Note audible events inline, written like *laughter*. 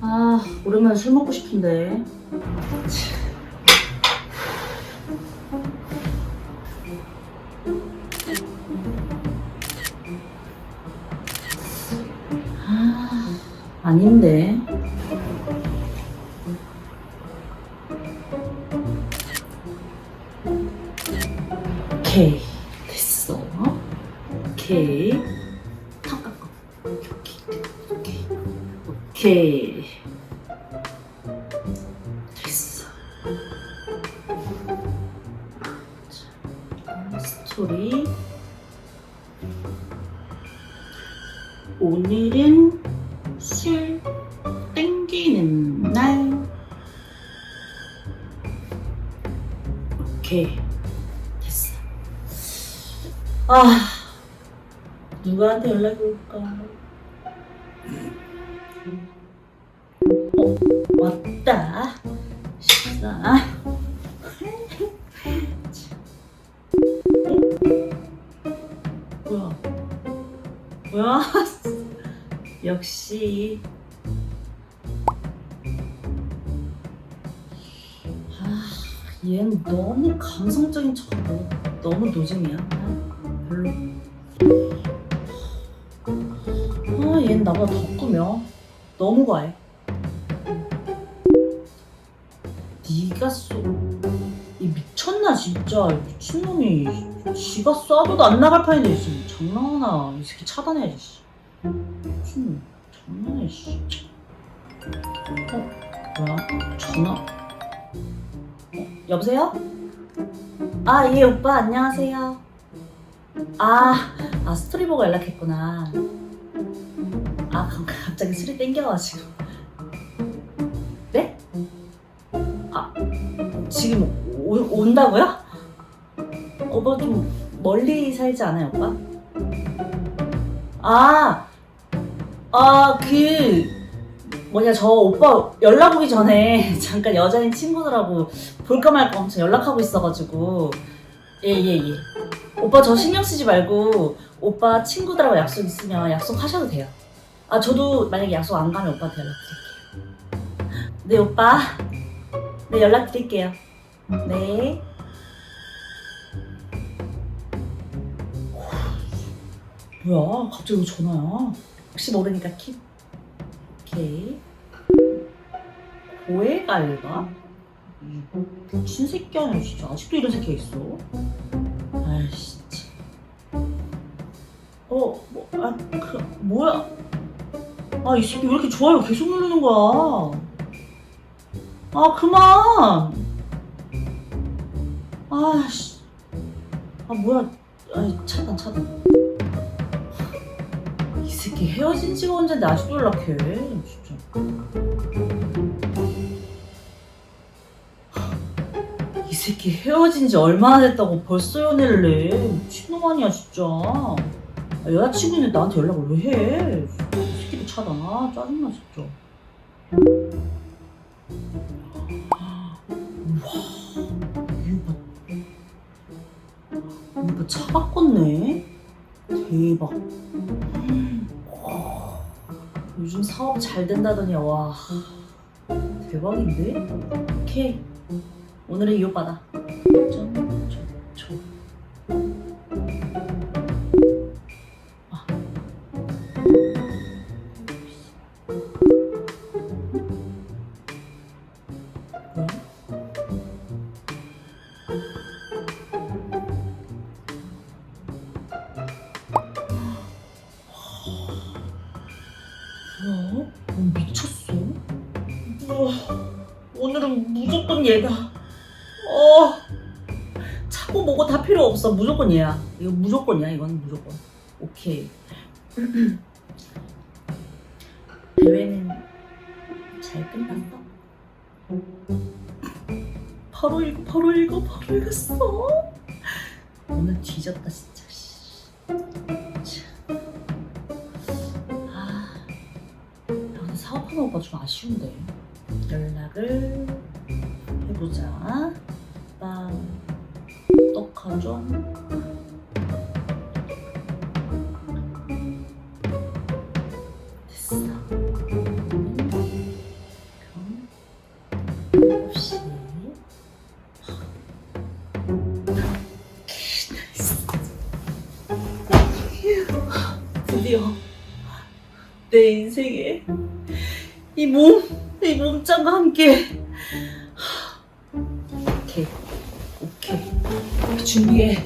아, 오랜만에 술 먹고 싶은데. 아, 아닌데. 오케이. 됐어. 오케이. 오케이. 됐어. 자, 스토리. 오늘은 술 땡기는 날. 오케이. 됐어. 아, 누구한테 연락이 올까? 어, 왔다. 식사. *laughs* 뭐야? 뭐야? *laughs* 역시. 아, 얘는 너무 감성적인 척 하고 너무 노잼이야. 아, 별로. 아, 얘는 나보다 더 꾸며. 너무 과해. 쏘. 이 미쳤나 진짜. 이 미친놈이. 지가 쏴도 안 나갈 판인데 지금 장난하나. 이 새끼 차단해야지 씨. 미친놈. 장난해 씨. 어 뭐야? 전화? 어, 여보세요? 아 예 오빠. 안녕하세요. 아, 아 스토리 보고 연락했구나. 아 가- 갑자기 술이 땡겨가지고 지금 오, 온다고요? 오빠 좀 멀리 살지 않아요, 오빠? 아, 아, 그, 뭐냐, 저 오빠 연락 오기 전에 *laughs* 잠깐 여자인 친구들하고 볼까 말까 엄청 연락하고 있어가지고. 예, 예, 예. 오빠 저 신경 쓰지 말고 오빠 친구들하고 약속 있으면 약속하셔도 돼요. 아, 저도 만약에 약속 안 가면 오빠한테 연락드릴게요. 네, 오빠. 네, 연락드릴게요. 네. 뭐야? 갑자기 왜 전화야? 혹시 모르니까 킵. 오케이. 고액 알바? 이거 미친 새끼 아니야 진짜 아직도 이런 새끼가 있어? 아이씨 참. 어, 뭐, 아, 그, 뭐야? 아, 이 새끼 왜 이렇게 좋아요 계속 누르는 거야? 아, 그만! 아씨. 아, 뭐야. 아, 차단, 차단. 이 새끼 헤어진 지가 언젠데 아직도 연락해. 진짜. 이 새끼 헤어진 지 얼마나 됐다고 벌써 연애를 해. 미친놈 아니야, 진짜. 아, 여자친구는 나한테 연락을 왜 해? 이 새끼도 차단. 아, 짜증나, 진짜. 이 차 바꿨네? 대박. 와, 요즘 사업 잘 된다더니 와 대박인데? 오케이 오늘은 이 오빠다. 점, 점, 점. 뭐야? 너 미쳤어? 우와, 오늘은 무조건 얘다. 어, 차고 뭐고 다 필요 없어. 무조건 얘야. 이거 무조건이야. 이건 무조건. 오케이. *clears throat* 대회는 잘 끝났어? 바로 읽어, 바로 읽어, 바로 읽었어. 오늘 뒤졌다 진짜. 사업하는 오빠 좀 아쉬운데. 연락을 해보자. 오빠 어떡하죠? 됐어. 7시. 드디어 내 인생에 이 몸, 이 몸짱과 함께 오케이, 오케이, 준비해.